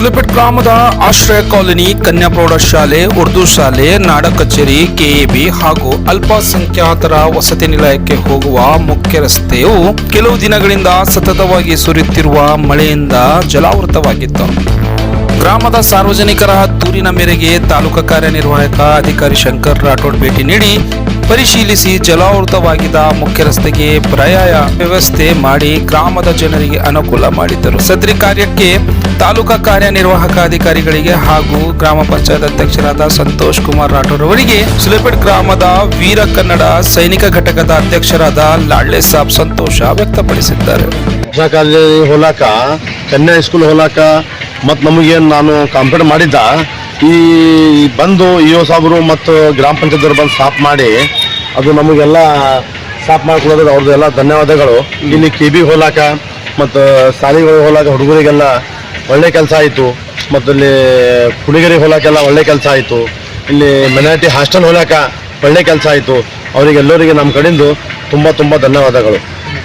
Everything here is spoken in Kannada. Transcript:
ಸುಲಿಪೆಟ್ ಗ್ರಾಮದ ಆಶ್ರಯ ಕಾಲೋನಿ ಕನ್ಯಾ ಪ್ರೌಢಶಾಲೆ ಉರ್ದು ಶಾಲೆ, ನಾಡ ಕಚೇರಿ, ಕೆಎಬಿ ಹಾಗೂ ಅಲ್ಪಸಂಖ್ಯಾತರ ವಸತಿ ನಿಲಯಕ್ಕೆ ಹೋಗುವ ಮುಖ್ಯ ರಸ್ತೆಯು ಕೆಲವು ದಿನಗಳಿಂದ ಸತತವಾಗಿ ಸುರಿಯುತ್ತಿರುವ ಮಳೆಯಿಂದ ಜಲಾವೃತವಾಗಿತ್ತು. ಗ್ರಾಮದ ಸಾರ್ವಜನಿಕರ ದೂರಿನ ಮೇರೆಗೆ ತಾಲೂಕು ಕಾರ್ಯನಿರ್ವಾಹಕ ಅಧಿಕಾರಿ ಶಂಕರ್ ರಾಠೋಡ್ ಭೇಟಿ ನೀಡಿ ಪರಿಶೀಲಿಸಿ ಜಲಾವೃತವಾಗಿದ್ದ ಮುಖ್ಯ ರಸ್ತೆಗೆ ಪರ್ಯಾಯ ವ್ಯವಸ್ಥೆ ಮಾಡಿ ಗ್ರಾಮದ ಜನರಿಗೆ ಅನುಕೂಲ ಮಾಡಿದ್ದರು. ಸದ್ರಿ ಕಾರ್ಯಕ್ಕೆ ತಾಲೂಕಾ ಕಾರ್ಯನಿರ್ವಾಹಕ ಅಧಿಕಾರಿಗಳಿಗೆ ಹಾಗೂ ಗ್ರಾಮ ಪಂಚಾಯತ್ ಅಧ್ಯಕ್ಷರಾದ ಸಂತೋಷ್ ಕುಮಾರ್ ರಾಠೋಡ್ ಅವರಿಗೆ ಸುಲೇಪೇಟ್ ಗ್ರಾಮದ ವೀರ ಕನ್ನಡ ಸೈನಿಕ ಘಟಕದ ಅಧ್ಯಕ್ಷರಾದ ಲಾಳ್ಳೆ ಸಾಬ್ ಸಂತೋಷ ವ್ಯಕ್ತಪಡಿಸಿದ್ದಾರೆ. ಕನ್ಯಾ ಸ್ಕೂಲ್ ಹೋಲಾಕ ಮತ್ತು ನಮಗೇನು ನಾನು ಕಂಪ್ಲೇಂಟ್ ಮಾಡಿದ್ದ ಈ ಬಂದು ಇ ಒ ಸಾಬ್ರು ಮತ್ತು ಗ್ರಾಮ ಪಂಚಾಯತ್ ಬಂದು ಸ್ಟಾಪ್ ಮಾಡಿ ಅದು ನಮಗೆಲ್ಲ ಸ್ಟಾಪ್ ಮಾಡ್ಕೊಳ್ಳೋದು ಅವ್ರದ್ದು ಎಲ್ಲ ಧನ್ಯವಾದಗಳು. ಇಲ್ಲಿ ಕೆ ಬಿ ಹೋಲಾಕ ಮತ್ತು ಶಾಲೆಗಳು ಹೋಲಾಕ ಹುಡುಗರಿಗೆಲ್ಲ ಒಳ್ಳೆ ಕೆಲಸ ಆಯಿತು. ಮತ್ತು ಇಲ್ಲಿ ಹುಡುಗರಿಗೆ ಹೋಲಾಕೆಲ್ಲ ಒಳ್ಳೆ ಕೆಲಸ ಆಯಿತು. ಇಲ್ಲಿ ಮೆನಾರಿಟಿ ಹಾಸ್ಟೆಲ್ ಹೋಲಾಕ ಒಳ್ಳೆ ಕೆಲಸ ಆಯಿತು. ಅವರಿಗೆಲ್ಲರಿಗೆ ನಮ್ಮ ಕಡೆಯಿಂದ ತುಂಬ ತುಂಬ ಧನ್ಯವಾದಗಳು.